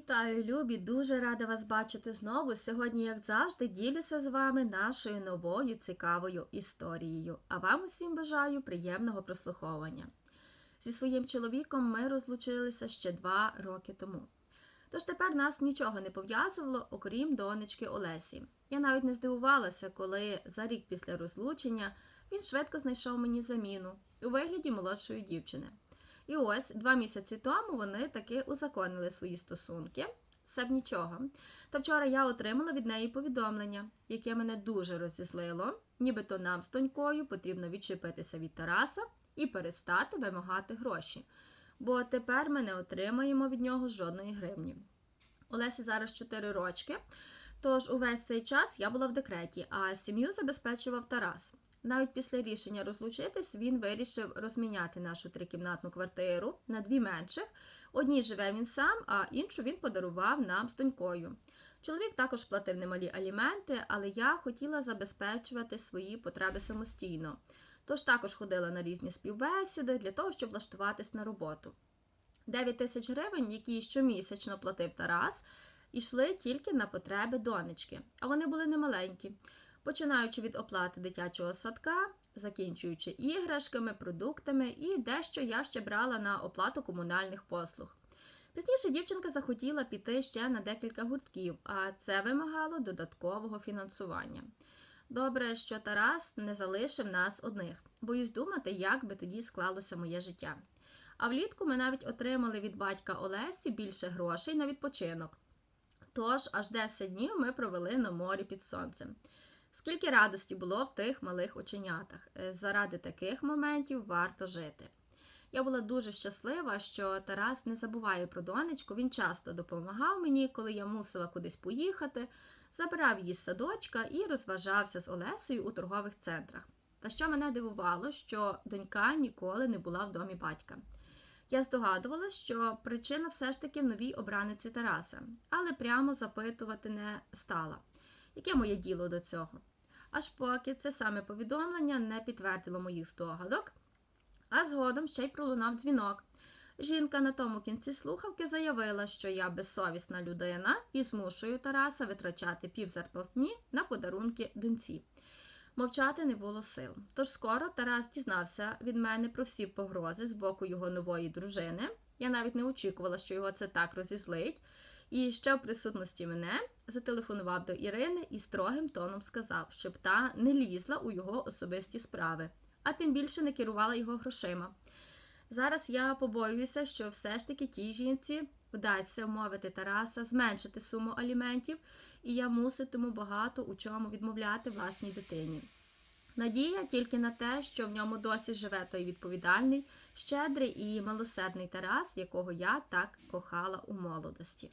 Вітаю, любі! Дуже рада вас бачити знову. Сьогодні, як завжди, ділюся з вами нашою новою цікавою історією. А вам усім бажаю приємного прослуховування. Зі своїм чоловіком ми розлучилися ще два роки тому. Тож тепер нас нічого не пов'язувало, окрім донечки Олесі. Я навіть не здивувалася, коли за рік після розлучення він швидко знайшов мені заміну у вигляді молодшої дівчини. І ось два місяці тому вони таки узаконили свої стосунки. Все б нічого. Та вчора я отримала від неї повідомлення, яке мене дуже розізлило, нібито нам з тонькою потрібно відчепитися від Тараса і перестати вимагати гроші. Бо тепер ми не отримаємо від нього жодної гривні. Олесі зараз 4 рочки, тож увесь цей час я була в декреті, а сім'ю забезпечував Тарас. Навіть після рішення розлучитись він вирішив розміняти нашу трикімнатну квартиру на дві менших. Одній живе він сам, а іншу він подарував нам з донькою. Чоловік також платив немалі аліменти, але я хотіла забезпечувати свої потреби самостійно. Тож також ходила на різні співбесіди для того, щоб влаштуватись на роботу. 9 тисяч гривень, які щомісячно платив Тарас, йшли тільки на потреби донечки, а вони були немаленькі починаючи від оплати дитячого садка, закінчуючи іграшками, продуктами і дещо я ще брала на оплату комунальних послуг. Пізніше дівчинка захотіла піти ще на декілька гуртків, а це вимагало додаткового фінансування. Добре, що Тарас не залишив нас одних. Боюсь думати, як би тоді склалося моє життя. А влітку ми навіть отримали від батька Олесі більше грошей на відпочинок. Тож аж 10 днів ми провели на морі під сонцем. Скільки радості було в тих малих оченятах. Е, Заради таких моментів варто жити. Я була дуже щаслива, що Тарас не забуває про донечку. Він часто допомагав мені, коли я мусила кудись поїхати, забирав її з садочка і розважався з Олесею у торгових центрах. Та що мене дивувало, що донька ніколи не була в домі батька. Я здогадувалася, що причина все ж таки в новій обраниці Тараса, але прямо запитувати не стала. Яке моє діло до цього? Аж поки це саме повідомлення не підтвердило моїх здогадок, а згодом ще й пролунав дзвінок. Жінка на тому кінці слухавки заявила, що я безсовісна людина і змушую Тараса витрачати півзарплатні на подарунки доньці. Мовчати не було сил. Тож скоро Тарас дізнався від мене про всі погрози з боку його нової дружини. Я навіть не очікувала, що його це так розізлить. І ще в присутності мене зателефонував до Ірини і строгим тоном сказав, щоб та не лізла у його особисті справи, а тим більше не керувала його грошима. Зараз я побоююся, що все ж таки тій жінці вдасться вмовити Тараса зменшити суму аліментів, і я муситиму багато у чому відмовляти власній дитині. Надія тільки на те, що в ньому досі живе той відповідальний, щедрий і милосердний Тарас, якого я так кохала у молодості.